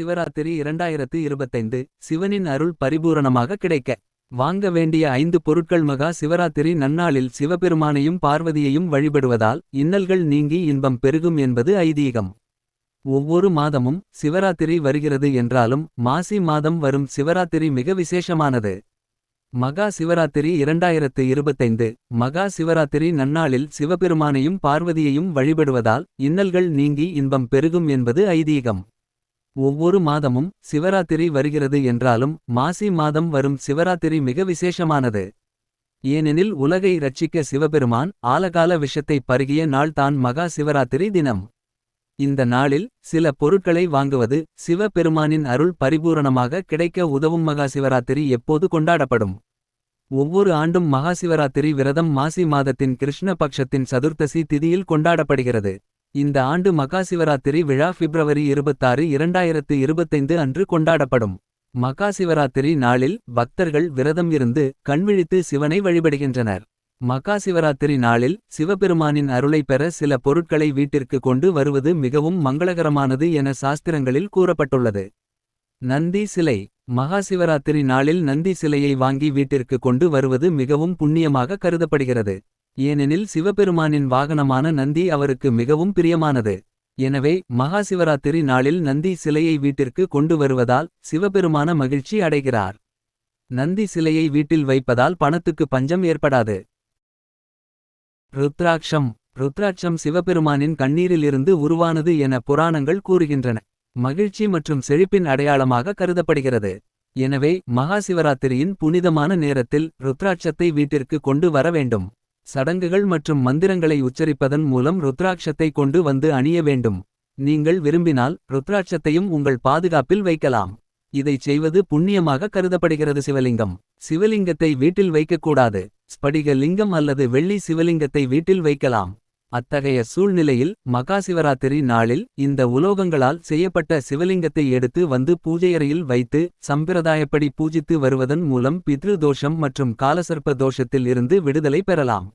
சிவராத்திரி இரண்டாயிரத்து இருபத்தைந்து சிவனின் அருள் பரிபூரணமாக கிடைக்க. வாங்க வேண்டிய ஐந்து பொருட்கள் மகா சிவராத்திரி நன்னாளில் சிவபெருமானையும் பார்வதியையும் வழிபடுவதால் இன்னல்கள் நீங்கி இன்பம் பெருகும் என்பது ஐதீகம். ஒவ்வொரு மாதமும் சிவராத்திரி வருகிறது என்றாலும் மாசி மாதம் வரும் சிவராத்திரி மிக விசேஷமானது. மகா சிவராத்திரி இரண்டாயிரத்து இருபத்தைந்து மகா சிவராத்திரி நன்னாளில் சிவபெருமானையும் பார்வதியையும் வழிபடுவதால் இன்னல்கள் நீங்கி இன்பம் பெருகும் என்பது ஐதீகம். ஒவ்வொரு மாதமும் சிவராத்திரி வருகிறது என்றாலும் மாசி மாதம் வரும் சிவராத்திரி மிக விசேஷமானது. ஏனெனில் உலகை ரட்சிக்க சிவபெருமான் ஆலகால விஷத்தை பருகிய நாள் தான் மகா சிவராத்திரி தினம். இந்த நாளில் சில பொருட்களை வாங்குவது சிவபெருமானின் அருள் பரிபூரணமாக கிடைக்க உதவும் மகா சிவராத்திரி எப்போது கொண்டாடப்படும். ஒவ்வொரு ஆண்டும் மகாசிவராத்திரி விரதம் மாசி மாதத்தின் கிருஷ்ண பக்ஷத்தின் சதுர்த்தசி திதியில் கொண்டாடப்படுகிறது. இந்த ஆண்டு மகாசிவராத்திரி விழா பிப்ரவரி இருபத்தாறு இரண்டாயிரத்து இருபத்தைந்து அன்று கொண்டாடப்படும். மகாசிவராத்திரி நாளில் பக்தர்கள் விரதம் இருந்து கண்விழித்து சிவனை வழிபடுகின்றனர். மகாசிவராத்திரி நாளில் சிவபெருமானின் அருளை பெற சில பொருட்களை வீட்டிற்கு கொண்டு வருவது மிகவும் மங்களகரமானது என சாஸ்திரங்களில் கூறப்பட்டுள்ளது. நந்தி சிலை மகாசிவராத்திரி நாளில் நந்தி சிலையை வாங்கி வீட்டிற்கு கொண்டு வருவது மிகவும் புண்ணியமாக கருதப்படுகிறது. ஏனெனில் சிவபெருமானின் வாகனமான நந்தி அவருக்கு மிகவும் பிரியமானது. எனவே மகாசிவராத்திரி நாளில் நந்தி சிலையை வீட்டிற்கு கொண்டு வருவதால் சிவபெருமான மகிழ்ச்சி அடைகிறார். நந்தி சிலையை வீட்டில் வைப்பதால் பணத்துக்கு பஞ்சம் ஏற்படாது. ருத்ராட்சம் ருத்ராட்சம் சிவபெருமானின் கண்ணீரிலிருந்து உருவானது என புராணங்கள் கூறுகின்றன. மகிழ்ச்சி மற்றும் செழிப்பின் அடையாளமாக கருதப்படுகிறது. எனவே மகாசிவராத்திரியின் புனிதமான நேரத்தில் ருத்ராட்சத்தை வீட்டிற்கு கொண்டு வர வேண்டும். சடங்குகள் மற்றும் மந்திரங்களை உச்சரிப்பதன் மூலம் ருத்ராட்சத்தை கொண்டு வந்து அணிய வேண்டும். நீங்கள் விரும்பினால் ருத்ராட்சத்தையும் உங்கள் பாதுகாப்பில் வைக்கலாம். இதைச் செய்வது புண்ணியமாக கருதப்படுகிறது சிவலிங்கம். சிவலிங்கத்தை வீட்டில் வைக்கக்கூடாது. ஸ்படிக லிங்கம் அல்லது வெள்ளி சிவலிங்கத்தை வீட்டில் வைக்கலாம். அத்தகைய சூழ்நிலையில் மகாசிவராத்திரி நாளில் இந்த உலோகங்களால் செய்யப்பட்ட சிவலிங்கத்தை எடுத்து வந்து பூஜையறையில் வைத்து சம்பிரதாயப்படி பூஜித்து வருவதன் மூலம் பித்ரு தோஷம் மற்றும் காலசர்ப்ப தோஷத்தில் இருந்து விடுதலை பெறலாம்.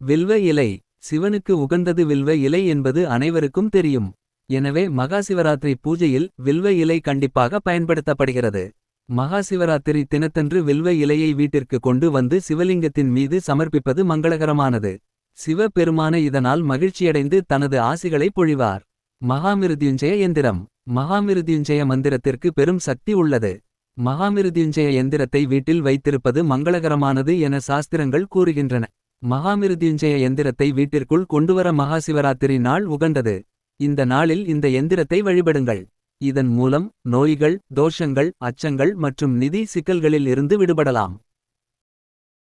வில்வ இலை சிவனுக்கு உகந்தது வில்வ இலை என்பது அனைவருக்கும் தெரியும். எனவே மகாசிவராத்திரி பூஜையில் வில்வ இலை கண்டிப்பாக பயன்படுத்தப்படுகிறது. மகாசிவராத்திரி தினத்தன்று வில்வ இலையை வீட்டிற்கு கொண்டு வந்து சிவலிங்கத்தின் மீது சமர்ப்பிப்பது மங்களகரமானது. சிவ பெருமான இதனால் மகிழ்ச்சியடைந்து தனது ஆசிகளை பொழிவார். மகாமிருத்யுஞ்சய எந்திரம் மகாமிருத்யுஞ்சய மந்திரத்திற்கு பெரும் சக்தி உள்ளது. மகாமிருத்யுஞ்சய எந்திரத்தை வீட்டில் வைத்திருப்பது மங்களகரமானது என சாஸ்திரங்கள் கூறுகின்றன. மகாமிருத்யுஞ்சய எந்திரத்தை வீட்டிற்குள் கொண்டுவர மகாசிவராத்திரி நாள் உகந்தது. இந்த நாளில் இந்த எந்திரத்தை வழிபடுங்கள். இதன் மூலம் நோய்கள் தோஷங்கள் அச்சங்கள் மற்றும் நிதி சிக்கல்களில் இருந்து விடுபடலாம்.